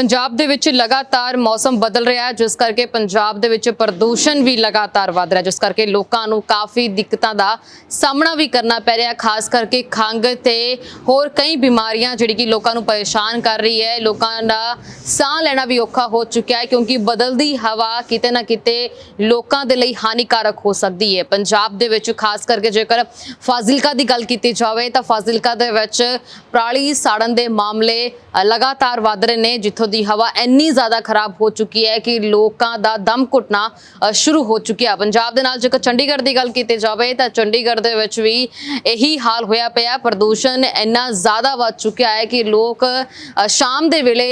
ਪੰਜਾਬ ਦੇ ਵਿੱਚ ਲਗਾਤਾਰ ਮੌਸਮ ਬਦਲ ਰਿਹਾ ਹੈ, ਜਿਸ ਕਰਕੇ ਪੰਜਾਬ ਦੇ ਵਿੱਚ ਪ੍ਰਦੂਸ਼ਣ ਵੀ ਲਗਾਤਾਰ ਵੱਧ ਰਿਹਾ ਜਿਸ ਕਰਕੇ ਲੋਕਾਂ ਨੂੰ ਕਾਫੀ ਦਿੱਕਤਾਂ ਦਾ ਸਾਹਮਣਾ ਵੀ ਕਰਨਾ ਪੈ ਰਿਹਾ ਖਾਸ ਕਰਕੇ ਖੰਘ ਤੇ ਹੋਰ ਕਈ ਬਿਮਾਰੀਆਂ ਜਿਹੜੀ ਕਿ ਲੋਕਾਂ ਨੂੰ ਪਰੇਸ਼ਾਨ ਕਰ ਰਹੀ ਹੈ। ਲੋਕਾਂ ਦਾ ਸਾਹ ਲੈਣਾ ਵੀ ਔਖਾ ਹੋ ਚੁੱਕਿਆ ਹੈ, ਕਿਉਂਕਿ ਬਦਲਦੀ ਹਵਾ ਕਿਤੇ ਨਾ ਕਿਤੇ ਲੋਕਾਂ ਦੇ ਲਈ ਹਾਨੀਕਾਰਕ ਹੋ ਸਕਦੀ ਹੈ। ਪੰਜਾਬ ਦੇ ਵਿੱਚ ਖਾਸ ਕਰਕੇ ਜੇਕਰ ਫਾਜ਼ਿਲਕਾ ਦੀ ਗੱਲ ਕੀਤੀ ਜਾਵੇ, ਤਾਂ ਫਾਜ਼ਿਲਕਾ ਦੇ ਵਿੱਚ ਪਰਾਲੀ ਸਾੜਨ ਦੇ ਮਾਮਲੇ ਲਗਾਤਾਰ ਵੱਧ ਰਹੇ ਨੇ, ਜਿੱਥੋਂ ਦੀ ਹਵਾ ਇੰਨੀ ਜ਼ਿਆਦਾ ਖਰਾਬ ਹੋ ਚੁੱਕੀ ਹੈ ਕਿ ਲੋਕਾਂ ਦਾ ਦਮ ਘੁੱਟਣਾ ਸ਼ੁਰੂ ਹੋ ਚੁੱਕਿਆ। ਪੰਜਾਬ ਦੇ ਨਾਲ ਜੇਕਰ ਚੰਡੀਗੜ੍ਹ ਦੀ ਗੱਲ ਕੀਤੀ ਜਾਵੇ ਤਾਂ ਚੰਡੀਗੜ੍ਹ ਦੇ ਵਿੱਚ ਵੀ ਇਹੀ ਹਾਲ ਹੋਇਆ ਪਿਆ। ਪ੍ਰਦੂਸ਼ਣ ਇੰਨਾ ਜ਼ਿਆਦਾ ਵੱਧ ਚੁੱਕਿਆ ਹੈ ਕਿ ਲੋਕ ਸ਼ਾਮ ਦੇ ਵੇਲੇ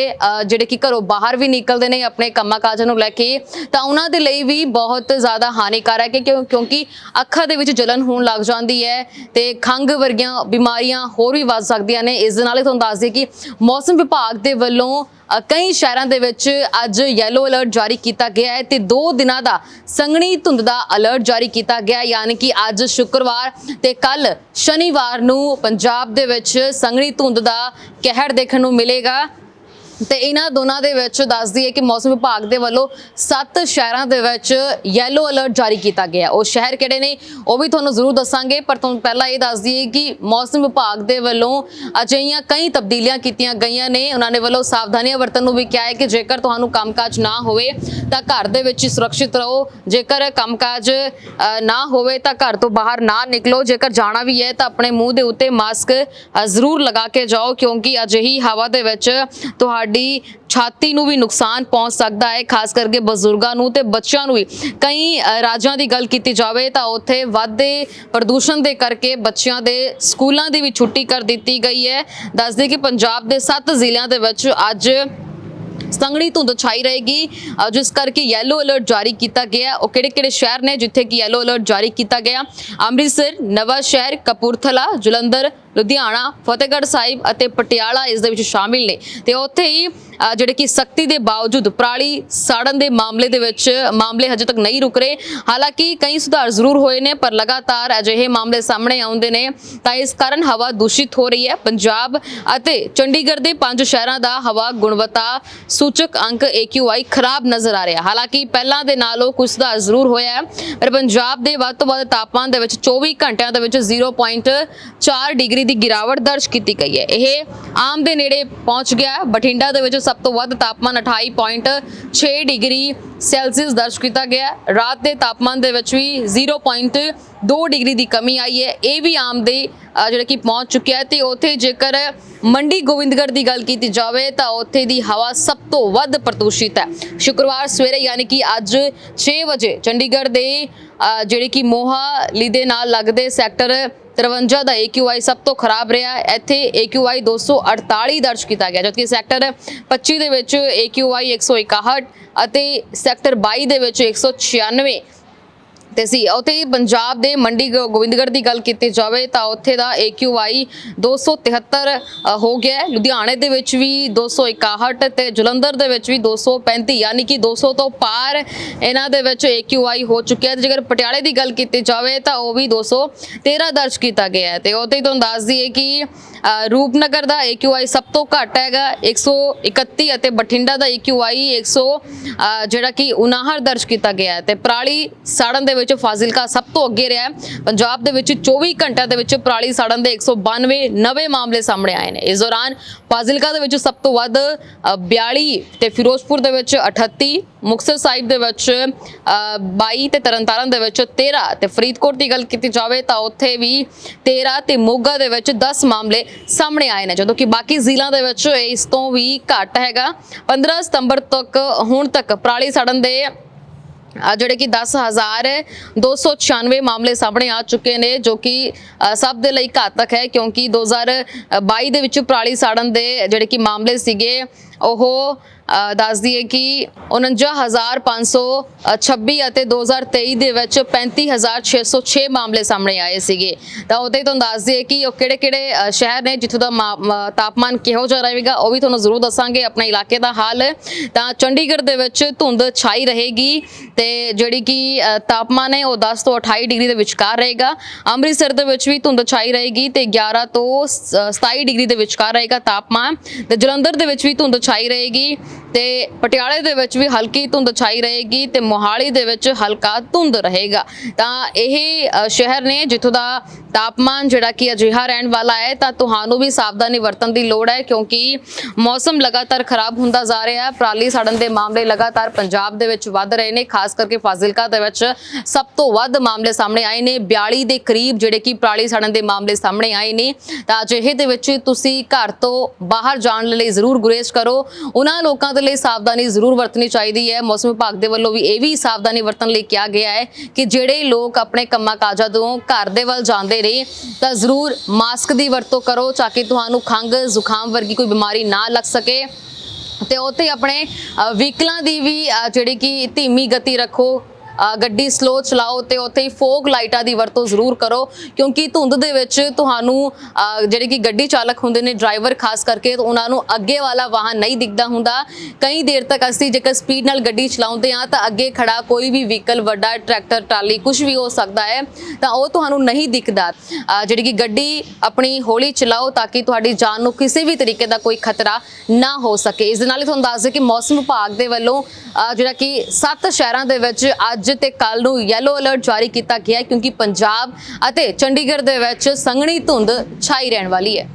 ਜਿਹੜੇ ਕਿ ਘਰੋਂ ਬਾਹਰ ਵੀ ਨਿਕਲਦੇ ਨੇ ਆਪਣੇ ਕੰਮਾਂ ਕਾਜਾਂ ਨੂੰ ਲੈ ਕੇ, ਤਾਂ ਉਹਨਾਂ ਦੇ ਲਈ ਵੀ ਬਹੁਤ ਜ਼ਿਆਦਾ ਹਾਨੀਕਾਰਕ ਹੈ ਕਿਉਂ- ਕਿਉਂਕਿ ਅੱਖਾਂ ਦੇ ਵਿੱਚ ਜਲਨ ਹੋਣ ਲੱਗ ਜਾਂਦੀ ਹੈ ਤੇ ਖੰਘ ਵਰਗੀਆਂ ਬਿਮਾਰੀਆਂ ਹੋਰ ਵੀ ਵੱਧ ਸਕਦੀਆਂ ਨੇ। ਇਸ ਦੇ ਨਾਲ ਹੀ ਤੁਹਾਨੂੰ ਦੱਸ ਦਈਏ ਕਿ ਮੌਸਮ ਵਿਭਾਗ ਦੇ ਵੱਲੋਂ ਕਈ ਸ਼ਹਿਰਾਂ ਦੇ ਵਿੱਚ ਅੱਜ ਯੈਲੋ ਅਲਰਟ ਜਾਰੀ ਕੀਤਾ ਗਿਆ ਹੈ ਤੇ 2 ਦਿਨਾਂ ਦਾ ਸੰਘਣੀ ਧੁੰਦ ਦਾ ਅਲਰਟ ਜਾਰੀ ਕੀਤਾ ਗਿਆ ਯਾਨੀ ਕਿ ਅੱਜ ਸ਼ੁੱਕਰਵਾਰ ਤੇ ਕੱਲ ਸ਼ਨੀਵਾਰ ਨੂੰ ਪੰਜਾਬ ਦੇ ਵਿੱਚ ਸੰਘਣੀ ਧੁੰਦ ਦਾ ਕਹਿਰ ਦੇਖਣ ਨੂੰ ਮਿਲੇਗਾ। ਤੇ ਇਹਨਾਂ ਦੋਨਾਂ ਦੇ ਵਿੱਚ ਦੱਸ ਦਈਏ ਕਿ ਮੌਸਮ ਵਿਭਾਗ ਦੇ ਵੱਲੋਂ 7 ਸ਼ਹਿਰਾਂ ਦੇ ਵਿੱਚ ਯੈਲੋ ਅਲਰਟ ਜਾਰੀ ਕੀਤਾ ਗਿਆ ਉਹ ਸ਼ਹਿਰ ਕਿਹੜੇ ਨੇ ਉਹ ਵੀ ਤੁਹਾਨੂੰ ਜ਼ਰੂਰ ਦੱਸਾਂਗੇ ਪਰ ਤੁਹਾਨੂੰ ਪਹਿਲਾਂ ਇਹ ਦੱਸ ਦਈਏ ਕਿ ਮੌਸਮ ਵਿਭਾਗ ਦੇ ਵੱਲੋਂ ਅਜਿਹੀਆਂ ਕਈ ਤਬਦੀਲੀਆਂ ਕੀਤੀਆਂ ਗਈਆਂ ਨੇ। ਉਹਨਾਂ ਨੇ ਵੱਲੋਂ ਸਾਵਧਾਨੀਆਂ ਵਰਤਣ ਨੂੰ ਵੀ ਕਿਹਾ ਹੈ ਕਿ ਜੇਕਰ ਤੁਹਾਨੂੰ ਕੰਮਕਾਜ ਨਾ ਹੋਵੇ ਤਾਂ ਘਰ ਦੇ ਵਿੱਚ ਹੀ ਸੁਰੱਖਿਅਤ ਰਹੋ। ਜੇਕਰ ਕੰਮਕਾਜ ਅ, ਨਾ ਹੋਵੇ ਤਾਂ ਘਰ ਤੋਂ ਬਾਹਰ ਨਾ ਨਿਕਲੋ। ਜੇਕਰ ਜਾਣਾ ਵੀ ਹੈ ਤਾਂ ਆਪਣੇ ਮੂੰਹ ਦੇ ਉੱਤੇ ਮਾਸਕ ਜ਼ਰੂਰ ਲਗਾ ਕੇ ਜਾਓ ਕਿਉਂਕਿ ਅਜਿਹੀ ਹਵਾ ਦੇ ਵਿੱਚ ਤੁਹਾਡੇ ਛਾਤੀ ਨੂੰ ਵੀ ਨੁਕਸਾਨ ਪਹੁੰਚ ਸਕਦਾ ਹੈ, ਖਾਸ ਕਰਕੇ ਬਜ਼ੁਰਗਾਂ ਨੂੰ ਤੇ ਬੱਚਿਆਂ ਨੂੰ ਵੀ। ਕਈ ਰਾਜਾਂ ਦੀ ਗੱਲ ਕੀਤੀ ਜਾਵੇ ਤਾਂ ਉੱਥੇ ਵਾਧੇ ਪ੍ਰਦੂਸ਼ਣ ਦੇ ਕਰਕੇ ਬੱਚਿਆਂ ਦੇ ਸਕੂਲਾਂ ਦੀ ਵੀ ਛੁੱਟੀ ਕਰ ਦਿੱਤੀ ਗਈ ਹੈ। ਦੱਸਦੇ ਕਿ ਪੰਜਾਬ ਦੇ 7 ਜ਼ਿਲ੍ਹਿਆਂ ਦੇ ਵਿੱਚ ਅੱਜ ਸੰਘਣੀ ਧੁੰਦ ਛਾਈ ਰਹੇਗੀ। ਜਿਸ ਕਰਕੇ ਯੈਲੋ ਅਲਰਟ ਜਾਰੀ ਕੀਤਾ ਗਿਆ। ਉਹ ਕਿਹੜੇ ਕਿਹੜੇ ਸ਼ਹਿਰ ਨੇ ਜਿੱਥੇ ਕਿ ਯੈਲੋ ਅਲਰਟ ਜਾਰੀ ਕੀਤਾ ਗਿਆ? ਅੰਮ੍ਰਿਤਸਰ ਨਵਾਂ ਸ਼ਹਿਰ ਕਪੂਰਥਲਾ, ਜਲੰਧਰ ਲੁਧਿਆਣਾ, ਫਤਿਹਗੜ੍ਹ ਸਾਹਿਬ ਅਤੇ ਪਟਿਆਲਾ ਇਸ ਦੇ ਵਿੱਚ ਸ਼ਾਮਿਲ ਨੇ। ਤੇ ਉੱਥੇ ਹੀ ਜਿਹੜੇ ਕਿ ਸਖਤੀ ਦੇ ਬਾਵਜੂਦ ਪਰਾਲੀ ਸਾੜਨ ਦੇ ਮਾਮਲੇ ਦੇ ਵਿੱਚ ਮਾਮਲੇ ਹਜੇ ਤੱਕ ਨਹੀਂ ਰੁਕ ਰਹੇ। ਹਾਲਾਂਕਿ ਕਈ ਸੁਧਾਰ ਜ਼ਰੂਰ ਹੋਏ ਨੇ, ਪਰ ਲਗਾਤਾਰ ਅਜਿਹੇ ਮਾਮਲੇ ਸਾਹਮਣੇ ਆਉਂਦੇ ਨੇ, ਤਾਂ ਇਸ ਕਾਰਨ ਹਵਾ ਦੂਸ਼ਿਤ ਹੋ ਰਹੀ ਹੈ। ਪੰਜਾਬ ਅਤੇ ਚੰਡੀਗੜ੍ਹ ਦੇ ਪੰਜ ਸ਼ਹਿਰਾਂ ਦਾ ਹਵਾ ਗੁਣਵੱਤਾ ਸੂਚਕ ਅੰਕ AQI ਖਰਾਬ ਨਜ਼ਰ ਆ ਰਿਹਾ। ਹਾਲਾਂਕਿ ਪਹਿਲਾਂ ਦੇ ਨਾਲੋਂ ਕੁਝ ਸੁਧਾਰ ਜ਼ਰੂਰ ਹੋਇਆ ਹੈ, ਪਰ ਪੰਜਾਬ ਦੇ ਵੱਧ ਤੋਂ ਵੱਧ ਤਾਪਮਾਨ ਦੇ ਵਿੱਚ 24 ਘੰਟਿਆਂ ਦੇ ਵਿੱਚ 0.4 ਡਿਗਰੀ ਦੀ ਗਿਰਾਵਟ ਦਰਜ ਕੀਤੀ ਗਈ ਹੈ। ਇਹ ਆਮ ਦੇ ਨੇੜੇ ਪਹੁੰਚ ਗਿਆ ਹੈ। ਬਠਿੰਡਾ ਦੇ ਵਿੱਚ ਸਭ ਤੋਂ ਵੱਧ ਤਾਪਮਾਨ 28.6 ਡਿਗਰੀ ਸੈਲਸੀਅਸ ਦਰਜ ਕੀਤਾ ਗਿਆ ਰਾਤ ਦੇ ਤਾਪਮਾਨ ਦੇ ਵਿੱਚ ਵੀ 0.2 ਡਿਗਰੀ ਦੀ ਕਮੀ ਆਈ ਹੈ। ਇਹ ਵੀ ਆਮ ਦੇ ਅ, ਜਿਹੜਾ ਕਿ ਪਹੁੰਚ ਚੁੱਕਿਆ ਹੈ ਤੇ ਉੱਥੇ ਜੇਕਰ ਮੰਡੀ ਗੋਬਿੰਦਗੜ੍ਹ ਦੀ ਗੱਲ ਕੀਤੀ ਜਾਵੇ ਤਾਂ ਉੱਥੇ ਦੀ ਹਵਾ ਸਭ ਤੋਂ ਵੱਧ ਪ੍ਰਦੂਸ਼ਿਤ ਹੈ। ਸ਼ੁੱਕਰਵਾਰ ਸਵੇਰੇ ਯਾਨੀ ਕਿ ਅੱਜ 6 ਵਜੇ ਚੰਡੀਗੜ੍ਹ ਦੇ ਅ, ਜਿਹੜੇ ਕਿ ਮੋਹਾਲੀ ਦੇ ਨਾਲ ਲੱਗਦੇ ਸੈਕਟਰ 53 ਦਾ AQI ਸਭ ਤੋਂ ਖਰਾਬ ਰਿਹਾ ਹੈ। ਇੱਥੇ AQI 248 ਦਰਜ ਕੀਤਾ ਗਿਆ, ਜਦਕਿ ਸੈਕਟਰ 25 ਦੇ ਵਿੱਚ AQI 161 ਅਤੇ ਸੈਕਟਰ 22 ਦੇ ਵਿੱਚ 196 ਤੇ ਸੀ ਉੱਥੇ ਹੀ ਪੰਜਾਬ ਦੇ ਮੰਡੀ ਗੋ- ਗੋਬਿੰਦਗੜ੍ਹ ਦੀ ਗੱਲ ਕੀਤੀ ਜਾਵੇ ਤਾਂ ਉੱਥੇ ਦਾ AQI 273 ਅ, ਹੋ ਗਿਆ ਲੁਧਿਆਣੇ ਦੇ ਵਿੱਚ ਵੀ 261 ਤੇ ਜਲੰਧਰ ਦੇ ਵਿੱਚ ਵੀ 235 ਯਾਨੀ ਕਿ 200 ਤੋਂ ਪਾਰ ਇਹਨਾਂ ਦੇ ਵਿੱਚ AQI ਹੋ ਚੁੱਕਿਆ ਹੈ। ਤੇ ਜੇਕਰ ਪਟਿਆਲੇ ਦੀ ਗੱਲ ਕੀਤੀ ਜਾਵੇ ਤਾਂ ਉਹ ਵੀ 213 ਦਰਜ ਕੀਤਾ ਗਿਆ ਹੈ। ਤੇ ਉੱਥੇ ਹੀ ਤੁਹਾਨੂੰ ਦੱਸ ਦਈਏ ਕਿ ਰੂਪਨਗਰ ਦਾ AQI ਸਭ ਤੋਂ ਘੱਟ ਹੈਗਾ 131 ਅਤੇ ਬਠਿੰਡਾ ਦਾ AQI 100 ਅ, ਜਿਹੜਾ ਕਿ 59 ਦਰਜ ਕੀਤਾ ਗਿਆ ਹੈ। ਤੇ ਪਰਾਲੀ ਸਾੜਨ ਦੇ ਵਿੱਚ ਫਾਜ਼ਿਲਕਾ ਸਭ ਤੋਂ ਅੱਗੇ ਰਿਹਾ ਪੰਜਾਬ ਦੇ ਵਿੱਚ 24 ਘੰਟਿਆਂ ਦੇ ਵਿੱਚ ਪਰਾਲੀ ਸਾੜਨ ਦੇ 192 ਨਵੇਂ ਮਾਮਲੇ ਸਾਹਮਣੇ ਆਏ ਨੇ। ਇਸ ਦੌਰਾਨ ਫਾਜ਼ਿਲਕਾ ਦੇ ਵਿੱਚ ਸਭ ਤੋਂ ਵੱਧ ਅ, 42 ਤੇ ਫਿਰੋਜ਼ਪੁਰ ਦੇ ਵਿੱਚ 38 ਮੁਕਤਸਰ ਸਾਹਿਬ ਦੇ ਵਿੱਚ ਅ, 22 ਤੇ ਤਰਨਤਾਰਨ ਦੇ ਵਿੱਚ 13 ਤੇ ਫਰੀਦਕੋਟ ਦੀ ਗੱਲ ਕੀਤੀ ਜਾਵੇ ਤਾਂ ਉੱਥੇ ਵੀ 13 ਤੇ ਮੋਗਾ ਦੇ ਵਿੱਚ 10 ਮਾਮਲੇ ਸਾਹਮਣੇ ਆਏ ਨੇ ਜਦੋਂ ਕਿ ਬਾਕੀ ਜ਼ਿਲ੍ਹਿਆਂ ਦੇ ਵਿੱਚ ਇਸ ਤੋਂ ਵੀ ਘੱਟ ਹੈਗਾ। 15 ਸਤੰਬਰ ਤੱਕ ਹੁਣ ਤੱਕ ਪਰਾਲੀ ਸੜਨ ਦੇ ਜਿਹੜੇ ਕਿ 10296 ਮਾਮਲੇ ਸਾਹਮਣੇ ਆ ਚੁੱਕੇ ਨੇ ਜੋ ਕਿ ਸਭ ਦੇ ਲਈ ਘਾਤਕ ਹੈ ਕਿਉਂਕਿ 2022 ਦੇ ਵਿੱਚ ਪਰਾਲੀ ਸਾੜਨ ਦੇ ਜਿਹੜੇ ਕਿ ਮਾਮਲੇ ਸੀਗੇ ਉਹ ਦੱਸ ਦਈਏ ਕਿ 49526 ਅਤੇ 2023 ਦੇ ਵਿੱਚ 35606 ਮਾਮਲੇ ਸਾਹਮਣੇ ਆਏ ਸੀਗੇ। ਤਾਂ ਉਹਦੇ ਤੁਹਾਨੂੰ ਦੱਸ ਦਈਏ ਕਿ ਉਹ ਕਿਹੜੇ-ਕਿਹੜੇ ਸ਼ਹਿਰ ਨੇ ਜਿੱਥੋਂ ਦਾ ਮਾ- ਤਾਪਮਾਨ ਕਿਹੋ ਜਿਹਾ ਰਹੇਗਾ, ਉਹ ਵੀ ਤੁਹਾਨੂੰ ਜ਼ਰੂਰ ਦੱਸਾਂਗੇ ਆਪਣੇ ਇਲਾਕੇ ਦਾ ਹਾਲ। ਤਾਂ ਚੰਡੀਗੜ੍ਹ ਦੇ ਵਿੱਚ ਧੁੰਦ ਛਾਈ ਰਹੇਗੀ ਤੇ ਜਿਹੜੀ ਕਿ ਤਾਪਮਾਨ ਹੈ ਉਹ 10 ਤੋਂ 28 ਡਿਗਰੀ ਦੇ ਵਿਚਕਾਰ ਰਹੇਗਾ। ਅੰਮ੍ਰਿਤਸਰ ਦੇ ਵਿੱਚ ਵੀ ਧੁੰਦ ਛਾਈ ਰਹੇਗੀ ਤੇ 11 ਤੋਂ ਸ- 27 ਡਿਗਰੀ ਦੇ ਵਿਚਕਾਰ ਰਹੇਗਾ ਤਾਪਮਾਨ। ਤੇ ਜਲੰਧਰ ਦੇ ਵਿੱਚ ਵੀ ਧੁੰਦ ਛਾਈ ਰਹੇਗੀ। ਤੇ ਪਟਿਆਲੇ ਦੇ ਵਿੱਚ ਵੀ ਹਲਕੀ ਧੁੰਦ ਛਾਈ ਰਹੇਗੀ ਤੇ ਮੋਹਾਲੀ ਦੇ ਵਿੱਚ ਹਲਕਾ ਧੁੰਦ ਰਹੇਗਾ। ਤਾਂ ਇਹ ਸ਼ਹਿਰ ਨੇ ਜਿੱਥੋਂ ਦਾ ਤਾਪਮਾਨ ਜਿਹੜਾ ਕਿ ਅਜਿਹਾ ਰਹਿਣ ਵਾਲਾ ਹੈ, ਤਾਂ ਤੁਹਾਨੂੰ ਵੀ ਸਾਵਧਾਨੀ ਵਰਤਣ ਦੀ ਲੋੜ ਹੈ, ਕਿਉਂਕਿ ਮੌਸਮ ਲਗਾਤਾਰ ਖਰਾਬ ਹੁੰਦਾ ਜਾ ਰਿਹਾ ਹੈ। ਪਰਾਲੀ ਸਾੜਨ ਦੇ ਮਾਮਲੇ ਲਗਾਤਾਰ ਪੰਜਾਬ ਦੇ ਵਿੱਚ ਵੱਧ ਰਹੇ ਨੇ, ਖਾਸ ਕਰਕੇ ਫਾਜ਼ਿਲਕਾ ਦੇ ਵਿੱਚ ਸਭ ਤੋਂ ਵੱਧ ਮਾਮਲੇ ਸਾਹਮਣੇ ਆਏ ਨੇ। 42 ਦੇ ਕਰੀਬ ਜਿਹੜੇ ਕਿ ਪਰਾਲੀ ਸਾੜਨ ਦੇ ਮਾਮਲੇ ਸਾਹਮਣੇ ਆਏ ਨੇ। ਤਾਂ ਅਜਿਹੇ ਦੇ ਵਿੱਚ ਤੁਸੀਂ ਘਰ ਤੋਂ ਬਾਹਰ ਜਾਣ ਲਈ ਜ਼ਰੂਰ ਗੁਰੇਜ਼ ਕਰੋ। ਉਹਨਾਂ ਲੋਕਾਂ ਦੇ ਲਈ ਸਾਵਧਾਨੀ ਜ਼ਰੂਰ ਵਰਤਣੀ ਚਾਹੀਦੀ ਹੈ। ਮੌਸਮ ਵਿਭਾਗ ਦੇ ਵੱਲੋਂ ਵੀ ਇਹ ਵੀ ਸਾਵਧਾਨੀ ਵਰਤਣ ਲਈ ਕਿਹਾ ਗਿਆ ਹੈ ਕਿ ਜਿਹੜੇ ਲੋਕ ਆਪਣੇ ਕੰਮਾਂ ਕਾਜਾਂ ਤੋਂ ਘਰ ਦੇ ਵੱਲ ਜਾਂਦੇ ਨੇ, ਤਾਂ ਜ਼ਰੂਰ ਮਾਸਕ ਦੀ ਵਰਤੋਂ ਕਰੋ ਤਾਂ ਕਿ ਤੁਹਾਨੂੰ ਖੰਘ, ਜ਼ੁਕਾਮ ਵਰਗੀ ਕੋਈ ਬਿਮਾਰੀ ਨਾ ਲੱਗ ਸਕੇ। ਤੇ ਉੱਥੇ ਆਪਣੇ ਵਹੀਕਲਾਂ ਦੀ ਵੀ ਜਿਹੜੀ ਕਿ ਧੀਮੀ ਗਤੀ ਰੱਖੋ। ਗੱਡੀ ਸਲੋ ਚਲਾਓ ਤੇ ਉੱਥੇ ਹੀ ਫੋਗ ਲਾਈਟਾਂ ਦੀ ਵਰਤੋਂ ਜ਼ਰੂਰ ਕਰੋ, ਕਿਉਂਕਿ ਧੁੰਦ ਦੇ ਵਿੱਚ ਤੁਹਾਨੂੰ ਜਿਹੜੇ ਕਿ ਗੱਡੀ ਚਾਲਕ ਹੁੰਦੇ ਨੇ ਡਰਾਈਵਰ ਖਾਸ ਕਰਕੇ ਉਹਨਾਂ ਨੂੰ ਅੱਗੇ ਵਾਲਾ ਵਾਹਨ ਨਹੀਂ ਦਿਖਦਾ ਹੁੰਦਾ। ਕਈ ਦੇਰ ਤੱਕ ਅਸੀਂ ਜੇਕਰ ਸਪੀਡ ਨਾਲ ਗੱਡੀ ਚਲਾਉਂਦੇ ਹਾਂ, ਤਾਂ ਅੱਗੇ ਖੜਾ ਕੋਈ ਵੀ ਵਹੀਕਲ ਵੱਡਾ ਟਰੈਕਟਰ ਟਰਾਲੀ ਕੁਝ ਵੀ ਹੋ ਸਕਦਾ ਹੈ, ਤਾਂ ਉਹ ਤੁਹਾਨੂੰ ਨਹੀਂ ਦਿਖਦਾ। ਜਿਹੜੀ ਕਿ ਗੱਡੀ ਆਪਣੀ ਹੌਲੀ ਚਲਾਓ ਤਾਂ ਕਿ ਤੁਹਾਡੀ ਜਾਨ ਨੂੰ ਕਿਸੇ ਵੀ ਤਰੀਕੇ ਦਾ ਕੋਈ ਖਤਰਾ ਨਾ ਹੋ ਸਕੇ। ਇਸ ਦੇ ਨਾਲ ਹੀ ਤੁਹਾਨੂੰ ਦੱਸ ਦੇ ਕਿ ਮੌਸਮ ਵਿਭਾਗ ਦੇ ਵੱਲੋਂ ਜਿਹੜਾ ਕਿ ਸੱਤ ਸ਼ਹਿਰਾਂ ਦੇ ਵਿੱਚ ਅੱਜ ਤੇ ਕੱਲ ਨੂੰ ਯੈਲੋ ਅਲਰਟ ਜਾਰੀ ਕੀਤਾ ਗਿਆ ਕਿਉਂਕਿ ਪੰਜਾਬ ਅਤੇ ਚੰਡੀਗੜ੍ਹ ਦੇ ਵਿੱਚ ਸੰਘਣੀ ਧੁੰਦ ਛਾਈ ਰਹਿਣ ਵਾਲੀ ਹੈ।